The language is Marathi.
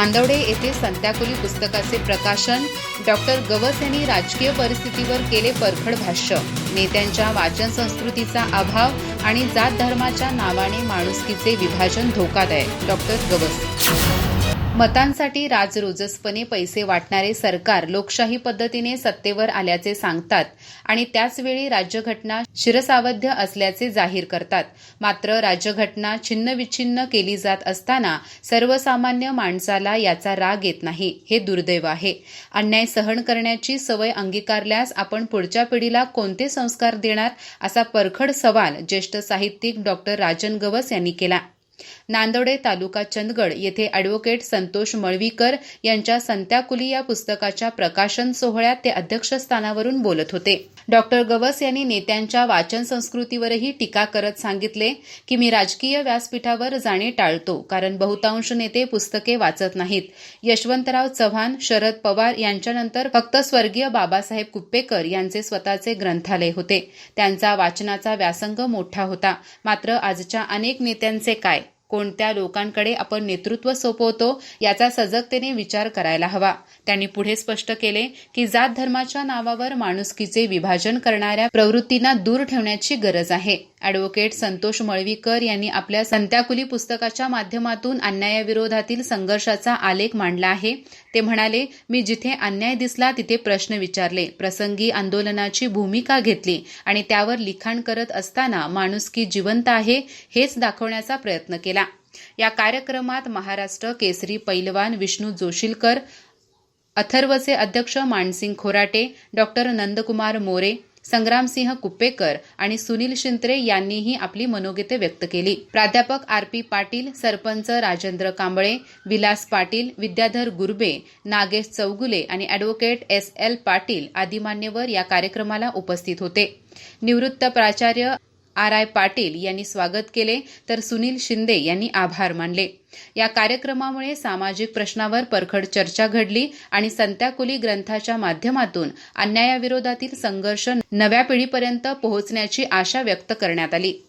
नांदवडे येथे संत्याकुली पुस्तकाचे प्रकाशन डॉक्टर गवस यांनी राजकीय परिस्थितीवर केले परखड भाष्य. नेत्यांच्या वाचन संस्कृतीचा अभाव आणि जात धर्माच्या नावाने माणुसकीचे विभाजन धोकादायक. डॉक्टर गवस. मतांसाठी राजरोजसपणे पैसे वाटणारे सरकार लोकशाही पद्धतीने सत्तेवर आल्याचे सांगतात आणि त्याचवेळी राज्यघटना शिरसावध्य असल्याचे जाहीर करतात. मात्र राज्यघटना छिन्नविच्छिन्न केली जात असताना सर्वसामान्य माणसाला याचा राग येत नाही हे दुर्दैव आहे. अन्याय सहन करण्याची सवय अंगीकारल्यास आपण पुढच्या पिढीला कोणते संस्कार देणार असा परखड सवाल ज्येष्ठ साहित्यिक डॉक्टर राजन गवस यांनी केला. नांदोडे तालुका चंदगड येथे अॅडव्होकेट संतोष मळवीकर यांच्या संत्याकुली या पुस्तकाच्या प्रकाशन सोहळ्यात ते अध्यक्षस्थानावरून बोलत होते. डॉक्टर गवस यांनी नेत्यांच्या वाचन संस्कृतीवरही टीका करत सांगितले की मी राजकीय व्यासपीठावर जाणे टाळतो कारण बहुतांश नेते पुस्तके वाचत नाहीत. यशवंतराव चव्हाण शरद पवार यांच्यानंतर फक्त स्वर्गीय बाबासाहेब कुप्पेकर यांचे स्वतःचे ग्रंथालय होते. त्यांचा वाचनाचा व्यासंग मोठा होता. मात्र आजच्या अनेक नेत्यांचे काय? कोणत्या लोकांकडे आपण नेतृत्व सोपवतो याचा सजगतेने विचार करायला हवा. त्यांनी पुढे स्पष्ट केले की जात धर्माच्या नावावर माणुसकीचे विभाजन करणाऱ्या प्रवृत्तींना दूर ठेवण्याची गरज आहे. अॅडव्होकेट संतोष मळवीकर यांनी आपल्या संत्याकुली पुस्तकाच्या माध्यमातून अन्यायाविरोधातील संघर्षाचा आलेख मांडला आहे. ते म्हणाले मी जिथे अन्याय दिसला तिथे प्रश्न विचारले. प्रसंगी आंदोलनाची भूमिका घेतली आणि त्यावर लिखाण करत असताना माणुसकी जिवंत आहे हेच दाखवण्याचा प्रयत्न केला या कार्यक्रमात महाराष्ट्र केसरी पैलवान विष्णू जोशीलकर अथर्वचे अध्यक्ष मानसिंग खोराटे डॉक्टर नंदकुमार मोरे संग्रामसिंह कुप्पेकर आणि सुनील शिंत्रे यांनीही आपली मनोगीते व्यक्त केली. प्राध्यापक आर पी पाटील सरपंच राजेंद्र कांबळे विलास पाटील विद्याधर गुर्बे नागेश चौगुले आणि अॅडव्होकेट एस एल पाटील आदी मान्यवर या कार्यक्रमाला उपस्थित होते. निवृत्त प्राचार्य आर आय पाटील यांनी स्वागत केले तर सुनील शिंदे यांनी आभार मानले. या कार्यक्रमामुळे सामाजिक प्रश्नावर परखड चर्चा घडली आणि संत्याकुली ग्रंथाच्या माध्यमातून अन्यायाविरोधातील संघर्ष नव्या पिढीपर्यंत पोहोचण्याची आशा व्यक्त करण्यात आली.